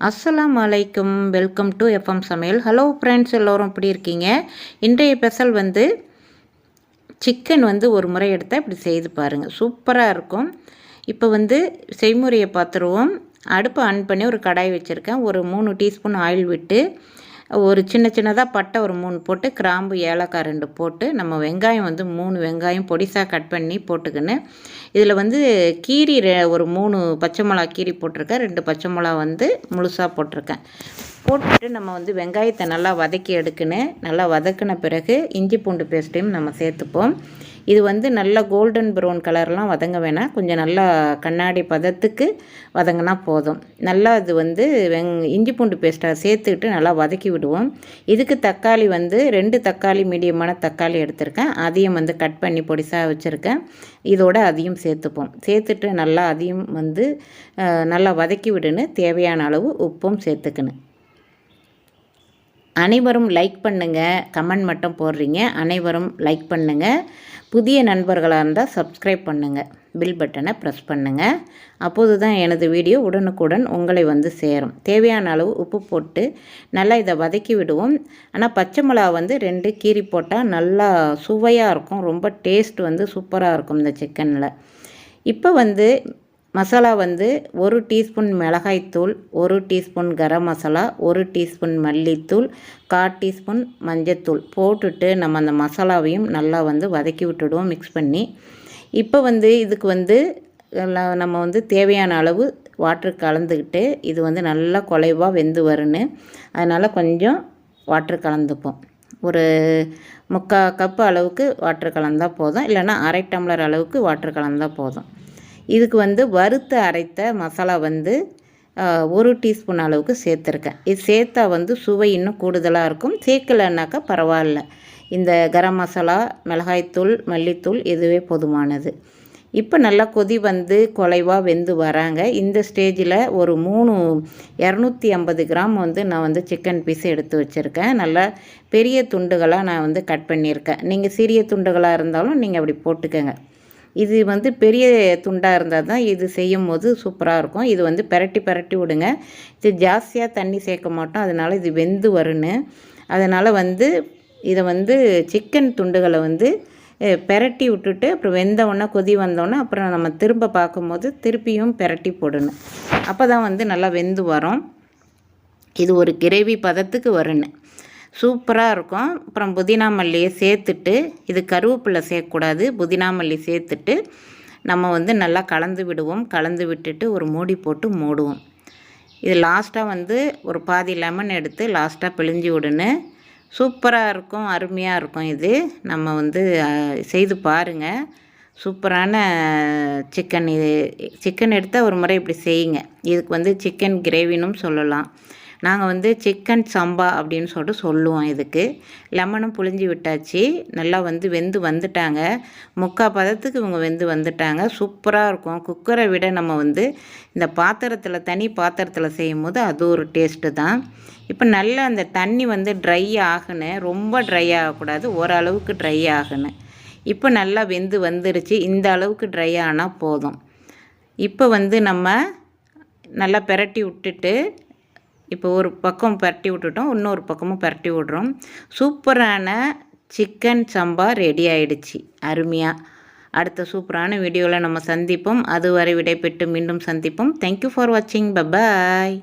அஸ்ஸலாம் வலைக்கும் welcome to FM சமையல். ஹலோ ஃப்ரெண்ட்ஸ் எல்லோரும் எப்படி இருக்கீங்க? இன்றைய ஸ்பெஷல் வந்து சிக்கன் வந்து ஒரு முறை எடுத்தால் இப்படி செய்து பாருங்கள் சூப்பராக இருக்கும். இப்போ வந்து செய்முறையை பார்த்துருவோம். அடுப்பை ஆன் பண்ணி ஒரு கடாய் வச்சுருக்கேன். ஒரு மூணு டீஸ்பூன் ஆயில் விட்டு ஒரு சின்ன சின்னதாக பட்டை ஒரு மூணு போட்டு கிராம்பு ஏலக்காய் ரெண்டு போட்டு நம்ம வெங்காயம் வந்து மூணு வெங்காயம் பொடிசாக கட் பண்ணி போட்டுக்கின்னு இதில் வந்து கீரி ஒரு மூணு பச்சை மிளகா கீரி போட்டிருக்கேன். ரெண்டு பச்சை மிளகா வந்து முழுசாக போட்டிருக்கேன். போட்டுட்டு நம்ம வந்து வெங்காயத்தை நல்லா வதக்கி எடுக்கணும் நல்லா வதக்கின பிறகு இஞ்சி பூண்டு பேஸ்ட்டையும் நம்ம சேர்த்துப்போம். இது வந்து நல்லா கோல்டன் ப்ரௌன் கலர்லாம் வதங்க வேணாம். கொஞ்சம் நல்லா கண்ணாடி பதத்துக்கு வதங்கினா போதும். நல்லா அது வந்து வெங் இஞ்சி பூண்டு பேஸ்ட்டாக சேர்த்துக்கிட்டு நல்லா வதக்கி விடுவோம். இதுக்கு தக்காளி வந்து ரெண்டு தக்காளி மீடியமான தக்காளி எடுத்திருக்கேன். அதையும் வந்து கட் பண்ணி பொடிசாக வச்சுருக்கேன். இதோட அதையும் சேர்த்துப்போம். சேர்த்துட்டு நல்லா அதையும் வந்து நல்லா வதக்கி விடுன்னு தேவையான அளவு உப்பும் சேர்த்துக்கணும். அனைவரும் லைக் பண்ணுங்கள் கமெண்ட் மட்டும் போடுறீங்க அனைவரும் லைக் பண்ணுங்கள் புதிய நண்பர்களாக இருந்தால் சப்ஸ்கிரைப் பண்ணுங்கள் பில் பட்டனை ப்ரெஸ் பண்ணுங்கள் அப்போது தான் எனது வீடியோ உடனுக்குடன் உங்களை வந்து சேரும். தேவையான அளவு உப்பு போட்டு நல்லா இதை வதக்கி விடுவோம். ஆனால் பச்சை மிளகா வந்து ரெண்டு கீரி போட்டால் நல்லா சுவையாக இருக்கும். ரொம்ப டேஸ்ட் வந்து சூப்பராக இருக்கும் இந்த சிக்கனில் இப்போ வந்து மசாலா வந்து ஒரு டீஸ்பூன் மிளகாய்த்தூள் ஒரு டீஸ்பூன் கரம் மசாலா ஒரு டீஸ்பூன் மல்லித்தூள் கால் டீஸ்பூன் மஞ்சத்தூள் போட்டுட்டு நம்ம அந்த மசாலாவையும் நல்லா வந்து வதக்கி விட்டுடுவோம் மிக்ஸ் பண்ணி. இப்போ வந்து இதுக்கு வந்து நம்ம வந்து தேவையான அளவு வாட்ரு கலந்துக்கிட்டு இது வந்து நல்லா குலைவாக வெந்து வருன்னு அதனால் கொஞ்சம் வாட்ரு கலந்துப்போம். ஒரு முக்கால் கப்பு அளவுக்கு வாட்ரு கலந்தால் போதும். இல்லைன்னா அரை டம்ளர் அளவுக்கு வாட்ரு கலந்தால் போதும். இதுக்கு வந்து வறுத்து அரைத்த மசாலா வந்து ஒரு டீஸ்பூன் அளவுக்கு சேர்த்துருக்கேன். இது சேர்த்தா வந்து சுவை இன்னும் கூடுதலாக இருக்கும். சேர்க்கலைன்னாக்கா பரவாயில்ல. இந்த கரம் மசாலா மிளகாய்த்தூள் மல்லித்தூள் இதுவே போதுமானது. இப்போ நல்லா கொதி வந்து குலைவாக வெந்து வராங்க. இந்த ஸ்டேஜில் ஒரு மூணு இரநூத்தி ஐம்பது கிராம் வந்து நான் வந்து சிக்கன் பீஸ் எடுத்து வச்சுருக்கேன். நல்லா பெரிய துண்டுகளாக நான் வந்து கட் பண்ணியிருக்கேன். நீங்கள் சிறிய துண்டுகளாக இருந்தாலும் நீங்கள் அப்படி போட்டுக்கோங்க. இது வந்து பெரிய துண்டாக இருந்தால் தான் இது செய்யும் போது சூப்பராக இருக்கும். இது வந்து பெரட்டி பெரட்டி விடுங்க. இது ஜாஸ்தியாக தண்ணி சேர்க்க மாட்டோம். அதனால் இது வெந்து வருன்னு அதனால் வந்து இதை வந்து சிக்கன் துண்டுகளை வந்து பெரட்டி விட்டுட்டு அப்புறம் வெந்தவுடனே கொதி வந்தோடனே அப்புறம் நம்ம திரும்ப பார்க்கும்போது திருப்பியும் பெரட்டி போடணும். அப்போ தான் வந்து நல்லா வெந்து வரும். இது ஒரு கிரேவி பதத்துக்கு வரணும் சூப்பராக இருக்கும். அப்புறம் புதினா மல்லியை சேர்த்துட்டு இது கருவேப்பிலை சேர்க்கக்கூடாது. புதினா மல்லி சேர்த்துட்டு நம்ம வந்து நல்லா கலந்து விடுவோம். கலந்து விட்டுட்டு ஒரு மூடி போட்டு மூடுவோம். இது லாஸ்ட்டாக வந்து ஒரு பாதி லெமன் எடுத்து லாஸ்ட்டாக பிழிஞ்சு விடுன்னு. சூப்பராக இருக்கும். அருமையாக இருக்கும் இது. நம்ம வந்து செய்து பாருங்கள் சூப்பரான சிக்கன் இது. சிக்கன் எடுத்தால் ஒரு முறை இப்படி செய்யுங்க. இதுக்கு வந்து சிக்கன் கிரேவினும் சொல்லலாம். நாங்கள் வந்து சிக்கன் சம்பா அப்படின்னு சொல்லிட்டு சொல்லுவோம் இதுக்கு. லெமனும் புளிஞ்சி விட்டாச்சு. நல்லா வந்து வெந்து வந்துட்டாங்க. முக்கால் பதத்துக்கு இவங்க வெந்து வந்துட்டாங்க. சூப்பராக இருக்கும். குக்கரை விட நம்ம வந்து இந்த பாத்திரத்தில் தனி பாத்திரத்தில் செய்யும் போது அது ஒரு டேஸ்ட்டு தான். இப்போ நல்லா அந்த தண்ணி வந்து ட்ரை ஆகணும் ரொம்ப ட்ரை ஆகக்கூடாது. ஓரளவுக்கு ட்ரை ஆகணும் இப்போ நல்லா வெந்து வந்துருச்சு. இந்த அளவுக்கு ட்ரை ஆனால் போதும். இப்போ வந்து நம்ம நல்லா பெரட்டி விட்டுட்டு இப்போ ஒரு பக்கம் பரட்டி விட்டுட்டோம் இன்னொரு பக்கமும் பரட்டி விட்றோம். சூப்பரான சிக்கன் சம்பா ரெடி ஆயிடுச்சு அருமையாக அடுத்த சூப்பரான வீடியோவில் நம்ம சந்திப்போம். அதுவரை விடைபெற்று மீண்டும் சந்திப்போம். தேங்க்யூ ஃபார் வாட்சிங் பபாய்